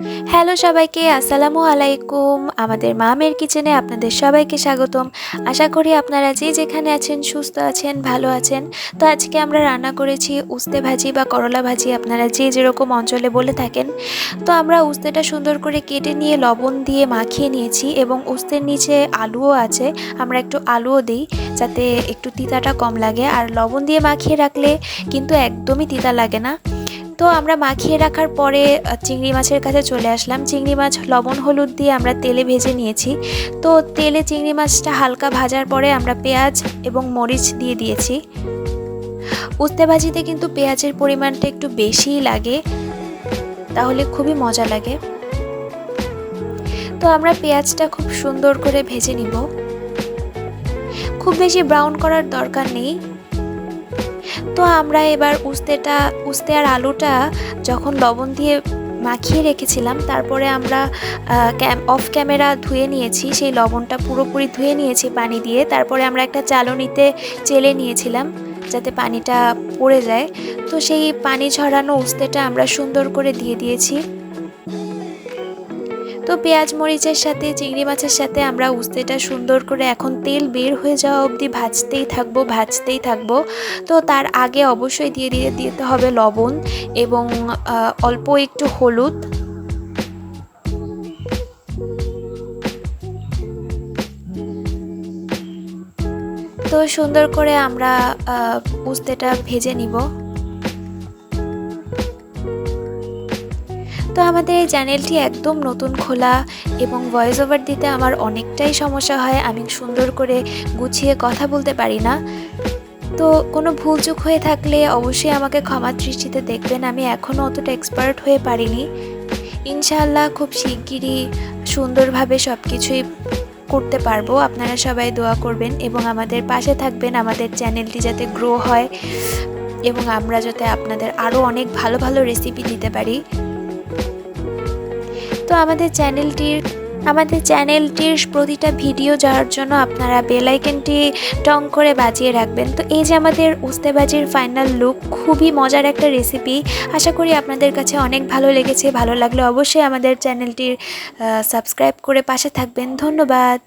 Hello সবাইকে, আসসালামু আলাইকুম। আমাদের মামের কিচেনে আপনাদের সবাইকে স্বাগতম। আশা করি আপনারা যে যেখানে আছেন, সুস্থ আছেন, ভালো আছেন। তো আজকে আমরা রান্না করেছি উস্তে ভাজি বা করলা ভাজি, আপনারা যে যেরকম অঞ্চলে বলে থাকেন। তো আমরা উস্তেটা সুন্দর করে কেটে নিয়ে লবণ দিয়ে মাখিয়ে নিয়েছি এবং উস্তের নিচে আলুও আছে। আমরা একটু আলুও দিই যাতে একটু তিতাটা কম লাগে। আর লবণ দিয়ে মাখিয়ে রাখলে কিন্তু একদমই তিতা লাগে না। তো আমরা মাখিয়ে রাখার পরে চিংড়ি মাছের কাছে চলে আসলাম। চিংড়ি মাছ লবণ, হলুদ দিয়ে আমরা তেলে ভেজে নিয়েছি। তো তেলে চিংড়ি মাছটা হালকা ভাজার পরে আমরা পেঁয়াজ এবং মরিচ দিয়ে দিয়েছি। উস্তে ভাজিতে কিন্তু পেঁয়াজের পরিমাণটা একটু বেশিই লাগে, তাহলে খুবই মজা লাগে। তো আমরা পেঁয়াজটা খুব সুন্দর করে ভেজে নিব। খুব বেশি ব্রাউন করার দরকার নেই। তো আমরা এবার উস্তেটা, উস্তে আর আলুটা যখন লবণ দিয়ে মাখিয়ে রেখেছিলাম, তারপরে আমরা ক্যাম, অফ ক্যামেরা ধুয়ে নিয়েছি, সেই লবণটা পুরোপুরি ধুয়ে নিয়েছি পানি দিয়ে। তারপরে আমরা একটা চালনিতে চেলে নিয়েছিলাম যাতে পানিটা পড়ে যায়। তো সেই পানি ঝরানো উস্তেটা আমরা সুন্দর করে দিয়ে দিয়েছি। তো পেঁয়াজ মরিচের সাথে, চিংড়ি মাছের সাথে আমরা উস্তেটা সুন্দর করে এখন তেল বের হয়ে যাওয়া অবধি ভাজতেই থাকব ভাজতেই থাকব। তো তার আগে অবশ্যই দিয়ে দিয়ে দিতে হবে লবণ এবং অল্প একটু হলুদ। তো সুন্দর করে আমরা উস্তেটা ভেজে নিব। তো আমাদের এই চ্যানেলটি একদম নতুন খোলা এবং ভয়েস ওভার দিতে আমার অনেকটাই সমস্যা হয়। আমি সুন্দর করে গুছিয়ে কথা বলতে পারি না। তো কোনো ভুলচুক হয়ে থাকলে অবশ্যই আমাকে ক্ষমা দৃষ্টিতে দেখবেন। আমি এখনও অতটা এক্সপার্ট হয়ে পারিনি। ইনশাআল্লাহ খুব শিগগিরই সুন্দরভাবে সব কিছুই করতে পারব। আপনারা সবাই দোয়া করবেন এবং আমাদের পাশে থাকবেন, আমাদের চ্যানেলটি যাতে গ্রো হয় এবং আমরা যাতে আপনাদের আরও অনেক ভালো ভালো রেসিপি দিতে পারি। তো আমাদের চ্যানেলটির আমাদের চ্যানেলটির প্রতিটা ভিডিও যাওয়ার জন্য আপনারা বেলাইকেনটি টং করে বাজিয়ে রাখবেন। তো এই যে আমাদের উস্তেবাজির ফাইনাল লুক খুবই মজার একটা রেসিপি আশা করি আপনাদের কাছে অনেক ভালো লেগেছে। ভালো লাগলে অবশ্যই আমাদের চ্যানেলটির সাবস্ক্রাইব করে পাশে থাকবেন। ধন্যবাদ।